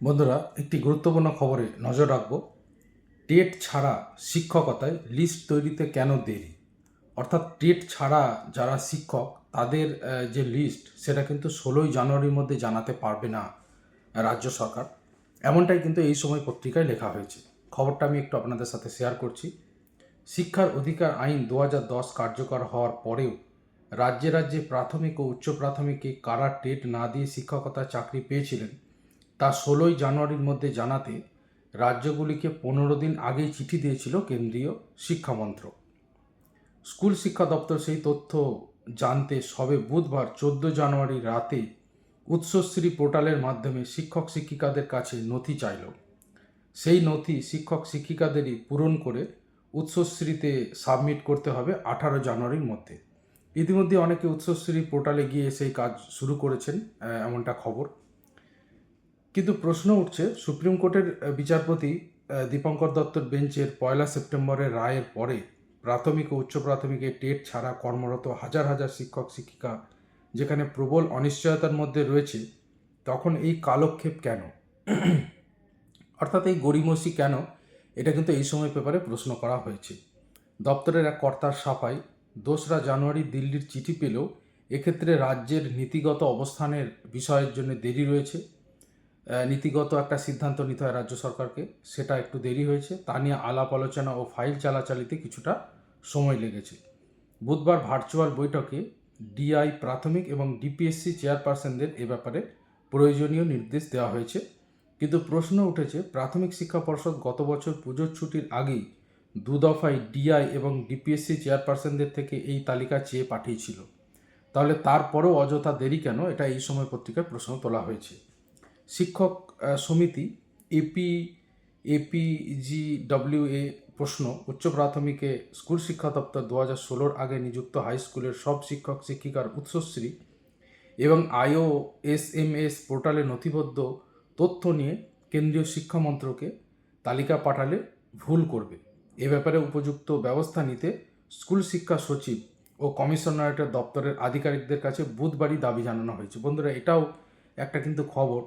বন্ধুরা, একটি গুরুত্বপূর্ণ খবরে নজর রাখব। টেট ছাড়া শিক্ষকতায় লিস্ট তৈরিতে কেন দেরি? অর্থাৎ টেট ছাড়া যারা শিক্ষক, তাদের যে লিস্ট, সেটা কিন্তু ষোলোই জানুয়ারির মধ্যে জানাতে পারবে না রাজ্য সরকার। এমনটাই কিন্তু এই সময় পত্রিকায় লেখা হয়েছে। খবরটা আমি একটু আপনাদের সাথে শেয়ার করছি। শিক্ষার অধিকার আইন দু কার্যকর হওয়ার পরেও রাজ্যে রাজ্যে প্রাথমিক ও উচ্চ প্রাথমিকে কারা টেট না দিয়ে শিক্ষকতার চাকরি পেয়েছিলেন? তা ষোলোই জানুয়ারির মধ্যে জানাতে রাজ্যগুলিকে পনেরো দিন আগেই চিঠি দিয়েছিল কেন্দ্রীয় শিক্ষামন্ত্রক স্কুল শিক্ষা দপ্তর সেই তথ্য জানতে সবে বুধবার চোদ্দ জানুয়ারি রাতে উৎসশ্রী পোর্টালের মাধ্যমে শিক্ষক শিক্ষিকাদের কাছে নথি চাইল। সেই নথি শিক্ষক শিক্ষিকাদেরই পূরণ করে উৎসশ্রীতে সাবমিট করতে হবে আঠারো জানুয়ারির মধ্যে। ইতিমধ্যে অনেকে উৎসশ্রী পোর্টালে গিয়ে সেই কাজ শুরু করেছেন এমনটা খবর। কিন্তু প্রশ্ন উঠছে, সুপ্রিম কোর্টের বিচারপতি দীপঙ্কর দত্তর বেঞ্চের পয়লা সেপ্টেম্বরের রায়ের পরে প্রাথমিক ও উচ্চ প্রাথমিকে টেট ছাড়া কর্মরত হাজার হাজার শিক্ষক, শিক্ষিকা যেখানে প্রবল অনিশ্চয়তার মধ্যে রয়েছে, তখন এই কালক্ষেপ কেন? অর্থাৎ এই গরিমসি কেন? এটা কিন্তু এই সময় পেপারে প্রশ্ন করা হয়েছে। দপ্তরের এক কর্তার সাফাই, দোসরা জানুয়ারি দিল্লির চিঠি পেলেও এক্ষেত্রে রাজ্যের নীতিগত অবস্থানের বিষয়ের জন্য দেরি রয়েছে। নীতিগত একটা সিদ্ধান্ত নিতে হয় রাজ্য সরকারকে, সেটা একটু দেরি হয়েছে। তা নিয়ে আলাপ আলোচনা ও ফাইল চালাচালিতে কিছুটা সময় লেগেছে। বুধবার ভার্চুয়াল বৈঠকে ডিআই প্রাথমিক এবং ডিপিএসসি চেয়ারপারসনদের এ ব্যাপারে প্রয়োজনীয় নির্দেশ দেওয়া হয়েছে। কিন্তু প্রশ্ন উঠেছে, প্রাথমিক শিক্ষা পর্ষদ গত বছর পুজোর ছুটির আগেই দু দফায় ডিআই এবং ডিপিএসসি চেয়ারপারসনদের থেকে এই তালিকা চেয়ে পাঠিয়েছিল। তাহলে তারপরেও অযথা দেরি কেন? এটা এই সময় পত্রিকায় প্রশ্ন তোলা হয়েছে। শিক্ষক সমিতি এপি এপিজিডব্লিউ এ প্রশ্ন, উচ্চ প্রাথমিকে স্কুল শিক্ষা দপ্তর দু হাজার ষোলোর আগে নিযুক্ত হাই স্কুলের সব শিক্ষক, শিক্ষিকার উৎসশ্রী এবং আইও এস এম এস পোর্টালে নথিবদ্ধ তথ্য নিয়ে কেন্দ্রীয় শিক্ষা মন্ত্রকে তালিকা পাঠালে ভুল করবে। এ ব্যাপারে উপযুক্ত ব্যবস্থা নিতে স্কুল শিক্ষা সচিব ও কমিশনারেটের দপ্তরের আধিকারিকদের কাছে বুধবারই দাবি জানানো হয়েছে। বন্ধুরা, এটাও একটা কিন্তু খবর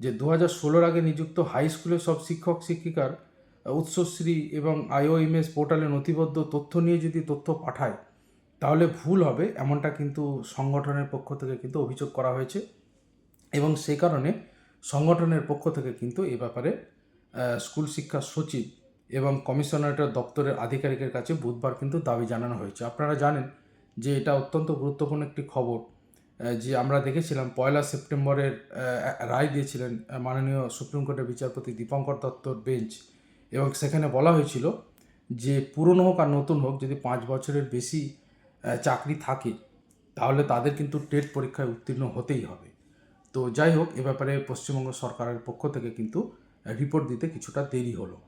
যে দু হাজার ষোলোর আগে নিযুক্ত হাই স্কুলের সব শিক্ষক, শিক্ষিকার উৎসশ্রী এবং আইওএমএস পোর্টালে নথিবদ্ধ তথ্য নিয়ে যদি তথ্য পাঠায়, তাহলে ভুল হবে, এমনটা কিন্তু সংগঠনের পক্ষ থেকে কিন্তু অভিযোগ করা হয়েছে। এবং সেই কারণে সংগঠনের পক্ষ থেকে কিন্তু এ ব্যাপারে স্কুল শিক্ষা সচিব এবং কমিশনারেটের দপ্তরের আধিকারিকের কাছে বুধবার কিন্তু দাবি জানানো হয়েছে। আপনারা জানেন যে এটা অত্যন্ত গুরুত্বপূর্ণ একটি খবর। যে আমরা দেখেছিলাম পয়লা সেপ্টেম্বরের রায় দিয়েছিলেন মাননীয় সুপ্রিম কোর্টের বিচারপতি দীপঙ্কর দত্তর বেঞ্চ। এবং সেখানে বলা হয়েছিল যে, পুরনো হোক আর নতুন হোক, যদি পাঁচ বছরের বেশি চাকরি থাকে, তাহলে তাদের কিন্তু টেট পরীক্ষায় উত্তীর্ণ হতেই হবে। তো যাই হোক, এ ব্যাপারে পশ্চিমবঙ্গ সরকারের পক্ষ থেকে কিন্তু রিপোর্ট দিতে কিছুটা দেরি হলো।